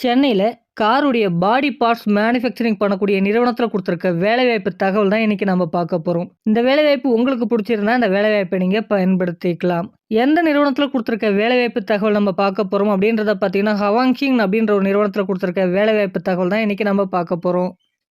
சென்னையில் காருடைய body parts manufacturing பண்ணக்கூடிய நிறுவனத்தில் கொடுத்துருக்க வேலைவாய்ப்பு தகவல் தான் இன்னைக்கு நம்ம பார்க்க போகிறோம் இந்த வேலைவாய்ப்பு உங்களுக்கு பிடிச்சிருந்தா இந்த வேலைவாய்ப்பை நீங்கள் பயன்படுத்திக்கலாம். எந்த நிறுவனத்தில் கொடுத்துருக்க வேலைவாய்ப்பு தகவல் நம்ம பார்க்க போகிறோம் அப்படின்றத பார்த்தீங்கன்னா, ஹவாங்கிங் அப்படின்ற ஒரு நிறுவனத்தில் கொடுத்துருக்க வேலைவாய்ப்பு தகவல் தான் இன்னைக்கு நம்ம பார்க்க போகிறோம்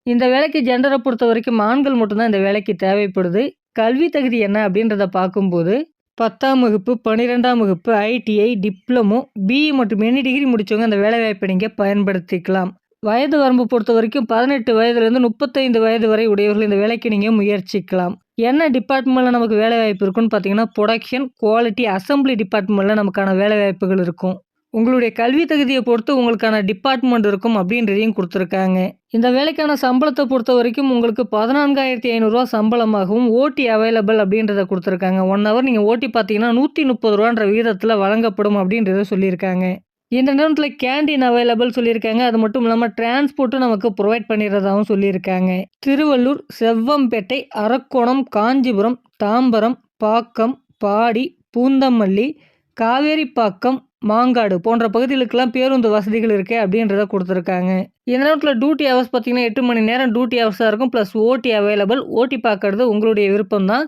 இந்த வேலைக்கு ஜென்ரல் பொறுத்த வரைக்கும் ஆண்கள் மட்டும்தான் இந்த வேலைக்கு தேவைப்படுது. கல்வி தகுதி என்ன அப்படின்றத பார்க்கும்போது 10ஆம் வகுப்பு, 12ஆம் வகுப்பு, ஐடிஐ, டிப்ளமோ, பிஇ மற்றும் எனி டிகிரி முடித்தவங்க இந்த வேலைவாய்ப்பை நீங்கள் பயன்படுத்திக்கலாம். வயது வரம்பு பொறுத்தவரைக்கும் 18 வயதிலிருந்து 35 வயது வரை உடையவர்கள் இந்த வேலைக்கு நீங்கள் முயற்சிக்கலாம். என்ன டிபார்ட்மெண்ட்டில் நமக்கு வேலைவாய்ப்பு இருக்குன்னு பார்த்தீங்கன்னா, புரொடக்ஷன், குவாலிட்டி, அசெம்பிளி டிபார்ட்மெண்ட்டில் நமக்கான வேலைவாய்ப்புகள் இருக்கும். உங்களுடைய கல்வி தகுதியை பொறுத்து உங்களுக்கான டிபார்ட்மெண்ட் இருக்கும் அப்படின்றதையும் கொடுத்துருக்காங்க இந்த வேலைக்கான சம்பளத்தை பொறுத்த வரைக்கும் உங்களுக்கு பதினான்காயிரத்தி ஐநூறுரூவா சம்பளமாகவும், ஓட்டி அவைலபிள் அப்படின்றத கொடுத்துருக்காங்க ஒன் ஹவர் நீங்கள் ஓட்டி பார்த்தீங்கன்னா, நூற்றி முப்பது ரூபான்ற விகிதத்தில் வழங்கப்படும் அப்படின்றத சொல்லியிருக்காங்க. இந்த நேரத்தில் கேண்டீன் அவைலபிள் சொல்லியிருக்காங்க. அது மட்டும் இல்லாமல் டிரான்ஸ்போர்ட்டும் நமக்கு ப்ரொவைட் பண்ணிடுறதாகவும் சொல்லியிருக்காங்க. திருவள்ளூர், செவ்வம்பேட்டை, அரக்கோணம், காஞ்சிபுரம், தாம்பரம், பாக்கம், பாடி, பூந்தமல்லி, காவேரிப்பாக்கம், மாங்காடு போன்ற பகுதிகளுக்கெல்லாம் பேருந்து வசதிகள் இருக்கே அப்படின்றத கொடுத்துருக்காங்க இந்த நேரத்தில் டியூட்டி ஹவர்ஸ் பார்த்தீங்கன்னா, எட்டு மணி நேரம் டியூட்டி ஹவர்ஸாக இருக்கும். ப்ளஸ் ஓடி அவைலபிள். ஓடி பார்க்கறது உங்களுடைய விருப்பம் தான்.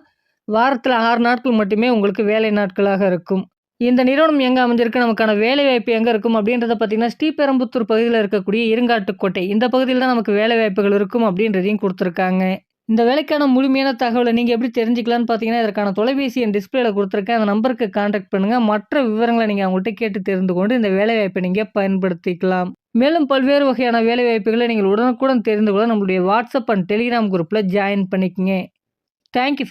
வாரத்தில 6 நாட்கள் மட்டுமே உங்களுக்கு வேலை நாட்களாக இருக்கும். இந்த நிறுவனம் எங்க அமைஞ்சிருக்கு, நமக்கான வேலைவாய்ப்பு எங்கே இருக்கும் அப்படின்றத பார்த்தீங்கன்னா, ஸ்ரீபெரும்புத்தூர் பகுதியில் இருக்கக்கூடிய இருங்காட்டுக்கோட்டை. இந்த பகுதியில் தான் நமக்கு வேலைவாய்ப்புகள் இருக்கும் அப்படின்றதையும் கொடுத்துருக்காங்க இந்த வேலைக்கான முழுமையான தகவலை நீங்கள் எப்படி தெரிஞ்சுக்கலாம்னு பார்த்தீங்கன்னா, இதற்கான தொலைபேசி என் டிஸ்பிளேல கொடுத்துருக்கேன் அந்த நம்பருக்கு காண்டாக்ட் பண்ணுங்கள் மற்ற விவரங்களை நீங்கள் அவங்கள்ட்ட கேட்டு தெரிந்து கொண்டு இந்த வேலைவாய்ப்பை நீங்கள் பயன்படுத்திக்கலாம். மேலும் பல்வேறு வகையான வேலைவாய்ப்புகளை நீங்கள் உடனுக்குடன் தெரிந்து கொள்ள நம்மளுடைய வாட்ஸ்அப் அண்ட் டெலிகிராம் குரூப்பில் ஜாயின் பண்ணிக்கங்க. Thank you